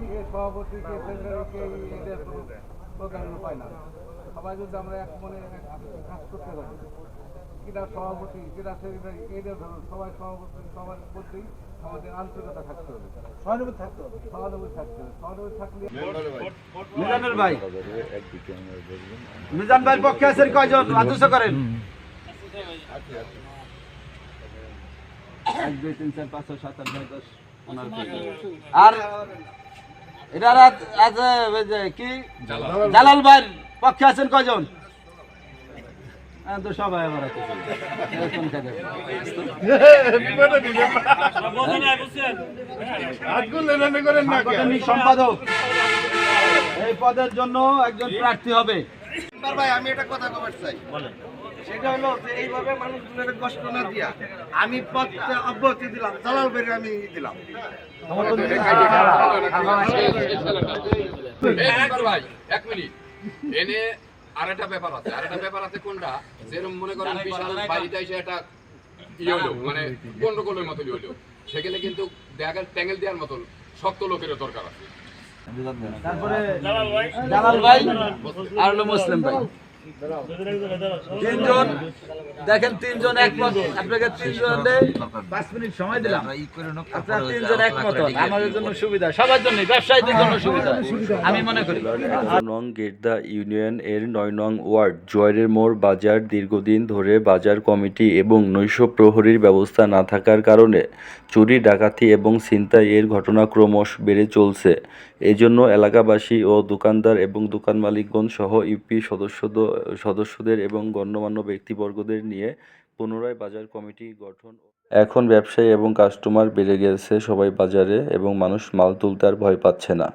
কে সভাপতি কে সেক্রেটারি না সবাই যদি আমরা এক মনে কাজ করতে পারি সভাপতি ধরুন সবাই সভাপতি সবার প্রতি আন্তরিকতা থাকতে হবে। সহানুভূতি থাকতে থাকতে হবে। সহানুভূতি থাকলে মিজান ভাই পক্ষে আছেন কয়জন? আদর্শ করেন। এক তিন চার পাঁচ ছয় সাত দশ আর এটা আজ কি? জালাল। ভাইয়ের পক্ষে আছেন কয়জন হ্যাঁ তো সবাই কাজে। সাংগঠনিক সম্পাদক। এই পদের জন্য একজন প্রার্থী হবে। ভাই আমি একটা কথা কবার চাই। সেটা হলো যে এইভাবে মানুষগুলোর কষ্ট না দিয়া আমি পথটা অব্যাহতি দিলাম জালাল বেরে আমি দিলাম। একবার ভাই এক মিনিট। এনে আরেকটা ব্যাপার আছে। আরেকটা ব্যাপার আছে কোনটা? যেরকম মনে করেন বিশাল বাড়িতে এসে একটা ইয়ে হলো মানে গন্ডগোলের মতো ইয়ে হলো সেখানে কিন্তু দেখা ট্যাঙ্গেল দেওয়ার মতন শক্ত লোকেরও দরকার আছে। তারপরে জালাল ভাই আর হলো মুসলিম ভাই। তিনজন, দেখেন তিনজন একমত। আপনাকে পাঁচ মিনিট সময় দিলাম। আপনারা তিনজন একমত। আমাদের জন্য সুবিধা, সবার জন্য ব্যবসায়ীদের জন্য সুবিধা। আমি মনে করি। নং গেটদা ইউনিয়ন এর নয় নং ওয়ার্ড, জয়ের মোড়, বাজার দীর্ঘদিন ধরে বাজার কমিটি এবং নৈশ প্রহরীর ব্যবস্থা না থাকার কারণে চুরি, ডাকাতি এবং ছিনতাইয়ের ঘটনা ক্রমশ বেড়ে চলছে। এজন্য এলাকাবাসী ও দোকানদার এবং দোকান মালিকগণ সহ ইউপি সদস্যদ সদস্যদের এবং গণ্যমান্য ব্যক্তিবর্গদের নিয়ে পুনরায় বাজার কমিটি গঠন এখন ব্যবসায়ী এবং কাস্টমার বেড়ে গেছে সবাই বাজারে এবং মানুষ মাল তুলতে আর ভয় পাচ্ছে না।